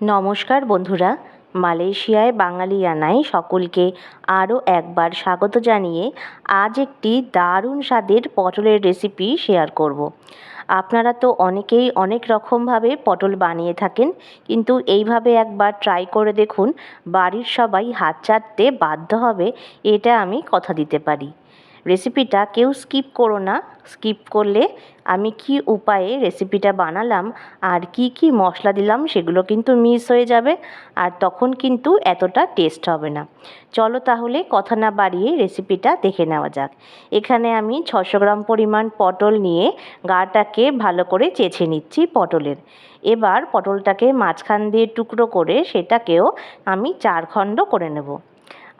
নমস্কার বন্ধুরা, মালয়েশিয়ায় বাঙালিয়ানায় সকলকে আরও একবার স্বাগত জানিয়ে আজ একটি দারুণ স্বাদের পটলের রেসিপি শেয়ার করব। আপনারা তো অনেকেই অনেক রকমভাবে পটল বানিয়ে থাকেন, কিন্তু এইভাবে একবার ট্রাই করে দেখুন, বাড়ির সবাই হাত চাটতে বাধ্য হবে, এটা আমি কথা দিতে পারি রেসিপিটা কেউ স্কিপ করো না। স্কিপ করলে আমি কি উপায়ে রেসিপিটা বানালাম আর কি কি মশলা দিলাম সেগুলো কিন্তু মিস হয়ে যাবে আর তখন কিন্তু এতটা টেস্ট হবে না। চলো তাহলে কথা না বাড়িয়ে রেসিপিটা দেখে নেওয়া যাক। এখানে আমি ছশো গ্রাম পরিমাণ পটল নিয়ে গাটাকে ভালো করে চেছে নিচ্ছি পটলের। এবার পটলটাকে মাঝখান দিয়ে টুকরো করে সেটাকেও আমি চার খণ্ড করে নেব।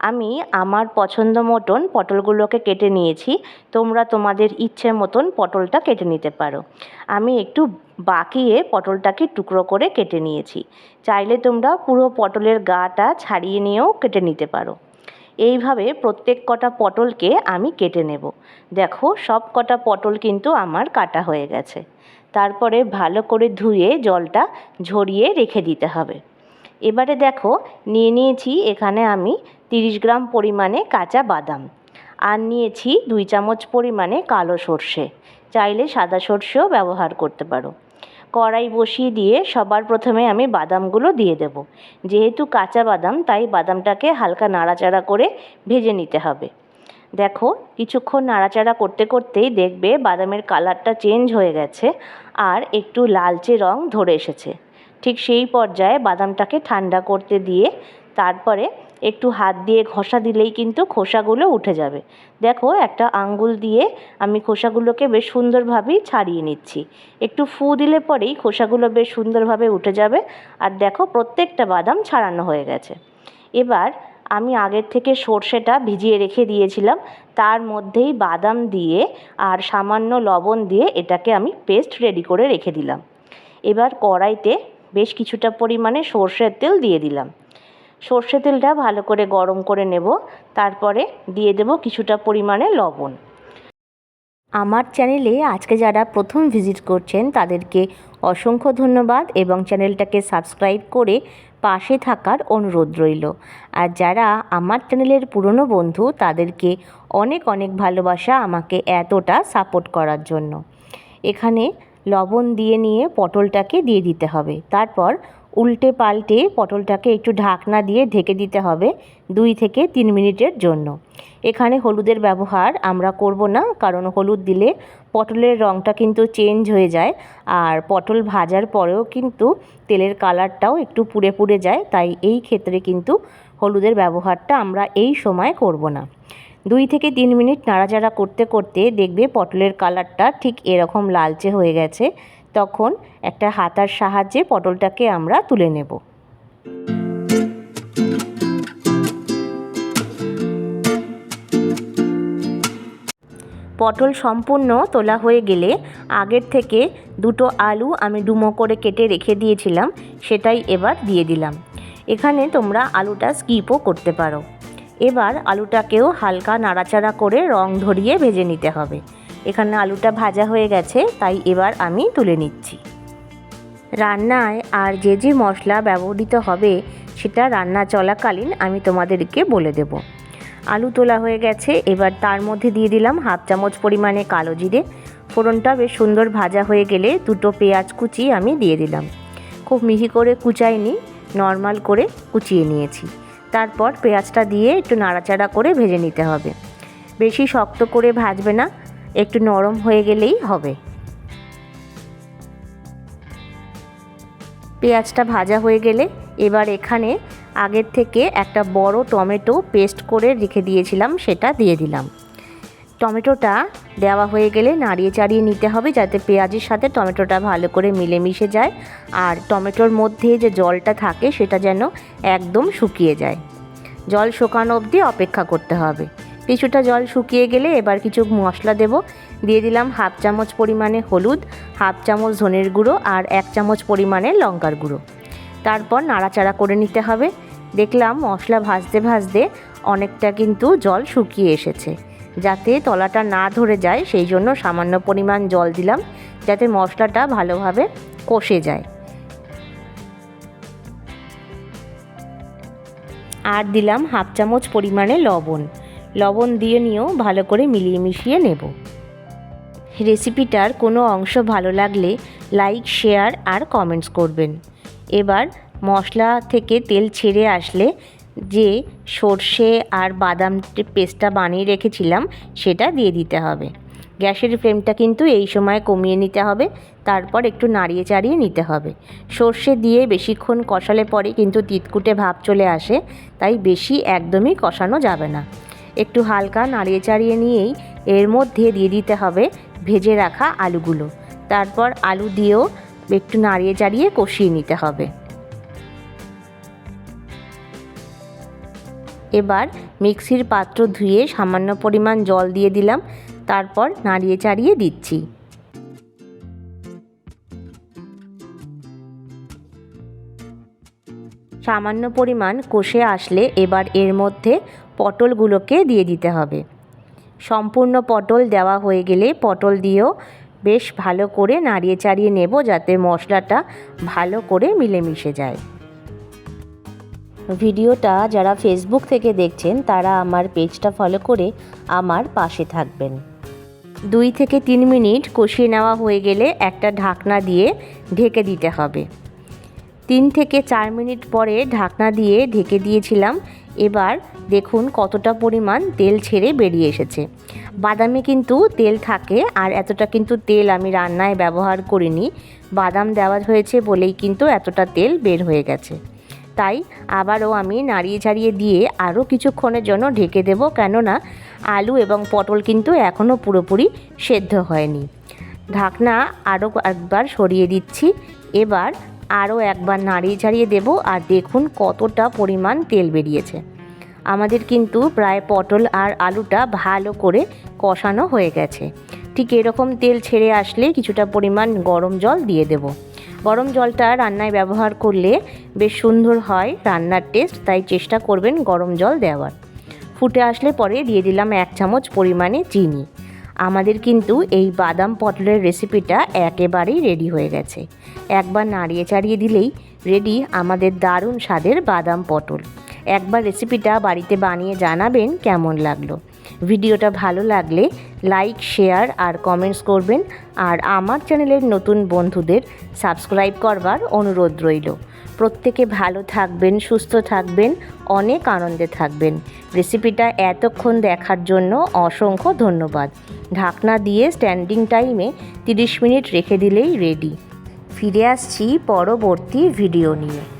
আমি আমার পছন্দ মতন পটলগুলোকে কেটে নিয়েছি। তোমরা তোমাদের ইচ্ছে মতন পটলটা কেটে নিতে পারো। আমি একটু বাকিয়ে পটলটাকে টুকরো করে কেটে নিয়েছি। চাইলে তোমরা পুরো পটলের গাটা ছাড়িয়ে নিয়েও কেটে নিতে পারো। এইভাবে প্রত্যেক কটা পটলকে আমি কেটে নেব। দেখো, সব কটা পটল কিন্তু আমার কাটা হয়ে গেছে। তারপরে ভালো করে ধুয়ে জলটা ঝরিয়ে রেখে দিতে হবে। এবারে দেখো, নিয়ে নিয়েছি এখানে আমি তিরিশ গ্রাম পরিমাণে কাঁচা বাদাম আর নিয়েছি দুই চামচ পরিমাণে কালো সর্ষে। চাইলে সাদা সর্ষেও ব্যবহার করতে পারো। কড়াই বসিয়ে দিয়ে সবার প্রথমে আমি বাদামগুলো দিয়ে দেব। যেহেতু কাঁচা বাদাম, তাই বাদামটাকে হালকা নাড়াচাড়া করে ভেজে নিতে হবে। দেখো, কিছুক্ষণ নাড়াচাড়া করতে করতেই দেখবে বাদামের কালারটা চেঞ্জ হয়ে গেছে আর একটু লালচে রং ধরে এসেছে। ঠিক সেই পর্যায়ে বাদামটাকে ঠান্ডা করতে দিয়ে তারপরে একটু হাত দিয়ে ঘষা দিলেই কিন্তু খোসাগুলো উঠে যাবে। দেখো একটা আঙ্গুল দিয়ে আমি খোসাগুলোকে বেশ সুন্দরভাবেই ছাড়িয়ে নিচ্ছি। একটু ফু দিলে পরেই খোসাগুলো বেশ সুন্দরভাবে উঠে যাবে আর দেখো প্রত্যেকটা বাদাম ছাড়ানো হয়ে গেছে। এবার আমি আগের থেকে সর্ষেটা ভিজিয়ে রেখে দিয়েছিলাম, তার মধ্যেই বাদাম দিয়ে আর সামান্য লবণ দিয়ে এটাকে আমি পেস্ট রেডি করে রেখে দিলাম। এবার কড়াইতে বেশ কিছুটা পরিমাণে সর্ষের তেল দিয়ে দিলাম। সর্ষে তেলটা ভালো করে গরম করে নেব, তারপরে দিয়ে দেব কিছুটা পরিমাণে লবণ। আমার চ্যানেলে আজকে যারা প্রথম ভিজিট করছেন, তাদেরকে অসংখ্য ধন্যবাদ এবং চ্যানেলটাকে সাবস্ক্রাইব করে পাশে থাকার অনুরোধ রইল। আর যারা আমার চ্যানেলের পুরনো বন্ধু, তাদেরকে অনেক অনেক ভালোবাসা আমাকে এতটা সাপোর্ট করার জন্য। এখানে লবণ দিয়ে নিয়ে পটলটাকে দিয়ে দিতে হবে। তারপর উল্টে পাল্টে পটলটাকে একটু ঢাকনা দিয়ে ঢেকে দিতে হবে দুই থেকে তিন মিনিটের জন্য। এখানে হলুদের ব্যবহার আমরা করব না, কারণ হলুদ দিলে পটলের রঙটা কিন্তু চেঞ্জ হয়ে যায় আর পটল ভাজার পরেও কিন্তু তেলের কালারটাও একটু পুড়ে পুড়ে যায়। তাই এই ক্ষেত্রে কিন্তু হলুদের ব্যবহারটা আমরা এই সময় করব না। দুই থেকে তিন মিনিট নাড়াচাড়া করতে করতে দেখবে পটলের কালারটা ঠিক এরকম লালচে হয়ে গেছে। তখন একটা হাতার সাহায্যে পটলটাকে আমরা তুলে নেব। পটল সম্পূর্ণ তোলা হয়ে গেলে আগের থেকে দুটো আলু আমি ডুমো করে কেটে রেখে দিয়েছিলাম, সেটাই এবার দিয়ে দিলাম। এখানে তোমরা আলুটা স্কিপও করতে পারো। এবার আলুটাকেও হালকা নাড়াচাড়া করে রং ধরিয়ে ভেজে নিতে হবে। এখানে আলুটা ভাজা হয়ে গেছে, তাই এবার আমি তুলে নিচ্ছি। রান্নায় আর যে যে মশলা ব্যবহৃত হবে, সেটা রান্না চলাকালীন আমি তোমাদেরকে বলে দেব। আলু তোলা হয়ে গেছে, এবার তার মধ্যে দিয়ে দিলাম হাফ চামচ পরিমাণে কালো জিরে। ফোড়নটা বেশ সুন্দর ভাজা হয়ে গেলে দুটো পেঁয়াজ কুচি আমি দিয়ে দিলাম। খুব মিহি করে কুচাইনি, নর্মাল করে কুচিয়ে নিয়েছি। তারপর পেঁয়াজটা দিয়ে একটু নাড়াচাড়া করে ভেজে নিতে হবে। বেশি শক্ত করে ভাজবে না, একটু নরম হয়ে গেলেই হবে। পেঁয়াজটা ভাজা হয়ে গেলে এবার এখানে আগের থেকে একটা বড় টমেটো পেস্ট করে রেখে দিয়েছিলাম, সেটা দিয়ে দিলাম। টমেটোটা দেওয়া হয়ে গেলে নাড়িয়ে চাড়িয়ে নিতে হবে যাতে পেঁয়াজের সাথে টমেটোটা ভালো করে মিলেমিশে যায়। আর টমেটোর মধ্যে যে জলটা থাকে সেটা যেন একদম শুকিয়ে যায়। জল শুকানো অবধি অপেক্ষা করতে হবে। কিছুটা জল শুকিয়ে গেলে এবার কিছু মশলা দেব। দিয়ে দিলাম হাফ চামচ পরিমাণে হলুদ, হাফ চামচ ধনের গুঁড়ো আর এক চামচ পরিমাণে লঙ্কার গুঁড়ো। তারপর নাড়াচাড়া করে নিতে হবে। দেখলাম মশলা ভাজতে ভাজতে অনেকটা কিন্তু জল শুকিয়ে এসেছে। যাতে তলাটা না ধরে যায়, সেই জন্য সামান্য পরিমাণ জল দিলাম, যাতে মশলাটা ভালোভাবে কষে যায়। আর দিলাম হাফ চামচ পরিমাণে লবণ। লবণ দিয়ে নিয়েও ভালো করে মিলিয়ে মিশিয়ে নেব। রেসিপিটার কোনো অংশ ভালো লাগলে লাইক, শেয়ার আর কমেন্টস করবেন। এবার মশলা থেকে তেল ছেড়ে আসলে যে সর্ষে আর বাদাম পেস্টটা বানিয়ে রেখেছিলাম, সেটা দিয়ে দিতে হবে। গ্যাসের ফ্লেমটা কিন্তু এই সময় কমিয়ে নিতে হবে, তারপর একটু নাড়িয়ে চাড়িয়ে নিতে হবে। সর্ষে দিয়ে বেশিক্ষণ কষালে পরে কিন্তু তিতকুটে ভাব চলে আসে, তাই বেশি একদমই কষানো যাবে না। একটু হালকা নাড়িয়ে চাড়িয়ে নিয়েই এর মধ্যে দিয়ে দিতে হবে ভেজে রাখা আলুগুলো। তারপর আলু দিয়েও একটু নাড়িয়ে চাড়িয়ে কষিয়ে নিতে হবে। এবার মিক্সির পাত্র ধুয়ে সামান্য পরিমাণ জল দিয়ে দিলাম, তারপর নাড়িয়ে চাড়িয়ে দিচ্ছি। সামান্য পরিমাণ কষে আসলে এবার এর মধ্যে পটলগুলোকে দিয়ে দিতে হবে। সম্পূর্ণ পটল দেওয়া হয়ে গেলে পটল দিয়েও বেশ ভালো করে নাড়িয়ে চাড়িয়ে নেব যাতে মশলাটা ভালো করে মিলেমিশে যায়। ভিডিওটা যারা ফেসবুক থেকে দেখছেন, তারা আমার পেজটা ফলো করে আমার পাশে থাকবেন। দুই থেকে তিন মিনিট কষিয়ে নেওয়া হয়ে গেলে একটা ঢাকনা দিয়ে ঢেকে দিতে হবে। তিন থেকে চার মিনিট পরে ঢাকনা দিয়ে ঢেকে দিয়েছিলাম। এবার দেখুন কতটা পরিমাণ তেল ছেড়ে বেরিয়ে এসেছে। বাদামে কিন্তু তেল থাকে, আর এতটা কিন্তু তেল আমি রান্নায় ব্যবহার করিনি। বাদাম দেওয়া হয়েছে বলেই কিন্তু এতটা তেল বের হয়ে গেছে। তাই আবারও আমি নাড়িয়ে ছাড়িয়ে দিয়ে আরও কিছুক্ষণের জন্য ঢেকে দেব, কেননা আলু এবং পটল কিন্তু এখনও পুরোপুরি সেদ্ধ হয়নি। ঢাকনা আরও একবার সরিয়ে দিচ্ছি। এবার আরও একবার নাড়িয়ে ছাড়িয়ে দেব আর দেখুন কতটা পরিমাণ তেল বেরিয়েছে। আমাদের কিন্তু প্রায় পটল আর আলুটা ভালো করে কষানো হয়ে গেছে। ঠিক এরকম তেল ছেড়ে আসলে কিছুটা পরিমাণ গরম জল দিয়ে দেব। গরম জলটা রান্নায় ব্যবহার করলে বেশ সুন্দর হয় রান্নার টেস্ট তাই চেষ্টা করবেন গরম জল দেওয়ার। ফুটে আসলে পরে দিয়ে দিলাম এক চামচ পরিমাণে চিনি। আমাদের কিন্তু এই বাদাম পটলের রেসিপিটা একেবারেই রেডি হয়ে গেছে। একবার নাড়িয়ে চাড়িয়ে দিলেই রেডি আমাদের দারুণ স্বাদের বাদাম পটল। একবার রেসিপিটা বাড়িতে বানিয়ে জানাবেন কেমন লাগল। ভিডিওটা ভালো লাগলে লাইক, শেয়ার আর কমেন্টস করবেন। আর আমার চ্যানেলের নতুন বন্ধুদের সাবস্ক্রাইব করবার অনুরোধ রইল। প্রত্যেকে ভালো থাকবেন, সুস্থ থাকবেন, অনেক আনন্দে থাকবেন। রেসিপিটা এতক্ষণ দেখার জন্য অসংখ্য ধন্যবাদ। ঢাকনা দিয়ে স্ট্যান্ডিং টাইমে 30 মিনিট রেখে দিলেই রেডি। ফিরে আসছি পরবর্তী ভিডিও নিয়ে।